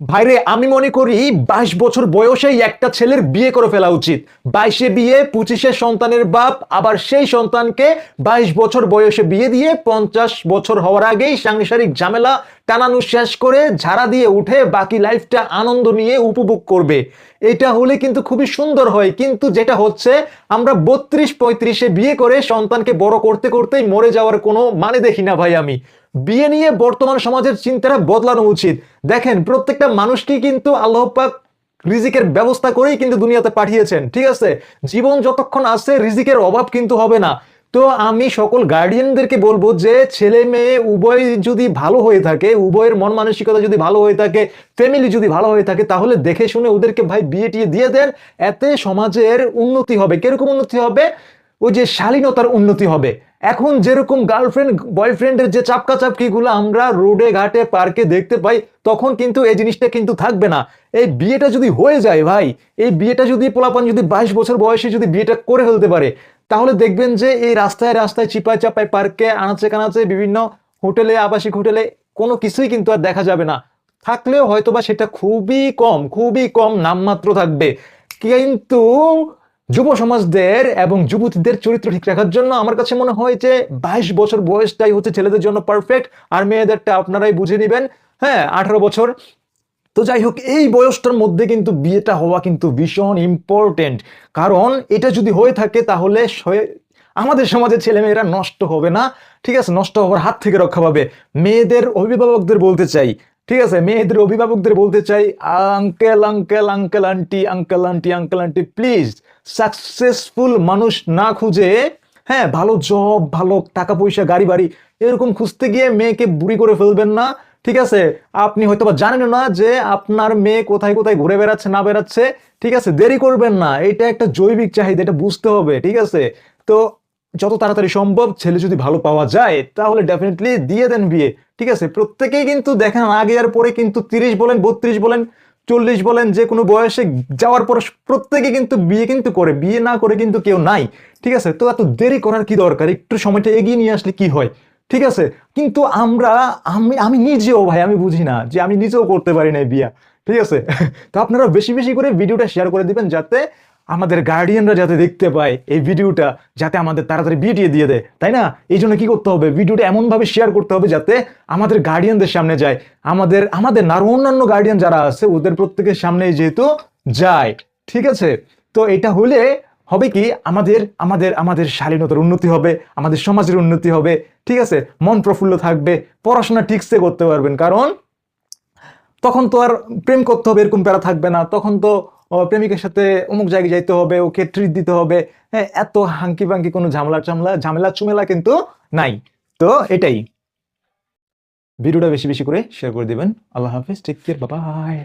ভাইরে, আমি মনে করি বাইশ বছর বয়সেই একটা ছেলের বিয়ে করে ফেলা উচিত। বাইশে বিয়ে, পঁচিশে সন্তানের বাপ, আবার সেই সন্তানকে বাইশ বছর বয়সে বিয়ে দিয়ে পঞ্চাশ বছর হওয়ার আগেই সাংসারিক ঝামেলা টানানো শেষ করে ঝাড়া দিয়ে উঠে বাকি লাইফটা আনন্দ নিয়ে উপভোগ করবে। এটা হলে কিন্তু খুবই সুন্দর হয়। কিন্তু যেটা হচ্ছে, আমরা বত্রিশ পঁয়ত্রিশে বিয়ে করে সন্তানকে বড় করতে করতেই মরে যাওয়ার কোনো মানে দেখি না ভাই আমি। বিয়ে নিয়ে বর্তমান সমাজের চিন্তাটা বদলানো উচিত। দেখেন, প্রত্যেকটা মানুষকেই কিন্তু আল্লাহ পাক রিজিকের ব্যবস্থা করেই কিন্তু দুনিয়াতে পাঠিয়েছেন। ঠিক আছে? জীবন যতক্ষণ আছে, রিজিকের অভাব কিন্তু হবে না। তো আমি সকল গার্ডিয়ানদেরকে বলব যে, ছেলে মেয়ে উভয় যদি ভালো হয়ে থাকে, উভয়ের মন মানসিকতা যদি ভালো হয়ে থাকে ফ্যামিলি যদি ভালো হয়ে থাকে, তাহলে দেখে শুনে ওদেরকে ভাই বিয়ে টিয়ে দিয়ে দেন, এতে সমাজের উন্নতি হবে। কীরকম উন্নতি হবে? ওই যে শালীনতার উন্নতি হবে। এখন যেরকম গার্লফ্রেন্ড বয়ফ্রেন্ডের যে চাপকা চাপকিগুলো আমরা রোডে, ঘাটে, পার্কে দেখতে পাই, তখন কিন্তু এই জিনিসটা কিন্তু থাকবে না। এই বিয়েটা যদি হয়ে যায় ভাই, এই বিয়েটা যদি পোলাপান যদি বাইশ বছর বয়সে যদি বিয়েটা করে ফেলতে পারে তাহলে দেখবেন যে এই রাস্তায় রাস্তায় চিপায় চাপায় পার্কে, আনাচে কানাচে বিভিন্ন হোটেলে, আবাসিক হোটেলে কোনো কিছুই কিন্তু আর দেখা যাবে না। থাকলেও হয়তোবা সেটা খুবই কম খুবই কম নামমাত্র থাকবে। কিন্তু যুব সমাজদের এবং যুবতীদের চরিত্র ঠিক রাখার জন্য আমার কাছে মনে হয় যে বাইশ বছর বয়সটাই হচ্ছে ছেলেদের জন্য পারফেক্ট আর মেয়েদেরটা আপনারাই বুঝে নেবেন। হ্যাঁ আঠারো বছর তো যাই হোক এই বয়সটার মধ্যে কিন্তু বিয়েটা হওয়া কিন্তু ভীষণ ইম্পর্টেন্ট কারণ এটা যদি হয়ে থাকে তাহলে আমাদের সমাজের ছেলেমেয়েরা নষ্ট হবে না, ঠিক আছে? নষ্ট হওয়ার হাত থেকে রক্ষা পাবে। মেয়েদের অভিভাবকদের বলতে চাই, ঠিক আছে? মেয়েদের অভিভাবকদের বলতে চাই uncle uncle uncle aunty uncle aunty uncle aunty please successful মানুষ না খুঁজে হ্যাঁ ভালো জব ভালো টাকা পয়সা, গাড়ি বাড়ি, এরকম খুঁজতে গিয়ে মেয়েকে বুড়ি করে ফেলবেন না। ঠিক আছে? আপনি হয়তো বা জানেন না যে আপনার মেয়ে কোথায় কোথায় ঘুরে বেড়াচ্ছে, না বেড়াচ্ছে। ঠিক আছে? দেরি করবেন না। এটা একটা জৈবিক চাহিদা, এটা বুঝতে হবে। ঠিক আছে? তো যত তাড়াতাড়ি সম্ভব ছেলে যদি ভালো পাওয়া যায়, তাহলে ডেফিনেটলি দিয়ে দেন বিয়ে। ঠিক আছে? প্রত্যেকেই কিন্তু দেখেন, আগে আর পরে কিন্তু তিরিশ বলেন, বত্রিশ বলেন, চল্লিশ বলেন, যে কোনো বয়সে যাওয়ার পর প্রত্যেকে কিন্তু বিয়ে কিন্তু করে। বিয়ে না করে কিন্তু কেউ নাই। ঠিক আছে? তো এত দেরি করার কি দরকার? একটু সময়টা এগিয়ে নিয়ে আসলে কি হয়? ঠিক আছে? কিন্তু আমরা, আমি আমি নিজেও ভাই, আমি বুঝি না যে আমি নিজেও করতে পারি না বিয়া। ঠিক আছে? তো আপনারা বেশি বেশি করে ভিডিওটা শেয়ার করে দিবেন যাতে আমাদের গার্ডিয়ানরা যাতে দেখতে পায় এই ভিডিওটা, যাতে আমাদের তাড়াতাড়ি বিয়ে দিয়ে দেয়। তাই না? এই জন্য কি করতে হবে? ভিডিওটা এমনভাবে শেয়ার করতে হবে যাতে আমাদের গার্ডিয়ানদের সামনে যায়। আমাদের আমাদের না, আরও অন্যান্য গার্ডিয়ান যারা আছে, ওদের প্রত্যেকের সামনে যেহেতু যায়। ঠিক আছে? তো এটা হলে হবে কি? আমাদের আমাদের আমাদের শালীনতার উন্নতি হবে, আমাদের সমাজের উন্নতি হবে, ঠিক আছে? মন প্রফুল্ল থাকবে, পড়াশোনা ঠিকসে করতে পারবেন। কারণ তখন তো আর প্রেম করতে হবে, এরকম প্যারা থাকবে না। তখন তো প্রেমিকের সাথে অমুক জায়গায় যাইতে হবে, ওকে ট্রিট দিতে হবে। হ্যাঁ এত হাঙ্কি পাঙ্কি কোনো ঝামেলা চামলা ঝামেলা চুমেলা কিন্তু নাই। তো এটাই। ভিডিওটা বেশি বেশি করে শেয়ার করে দিবেন। আল্লাহ হাফিজ টেক কেয়ার বাবাই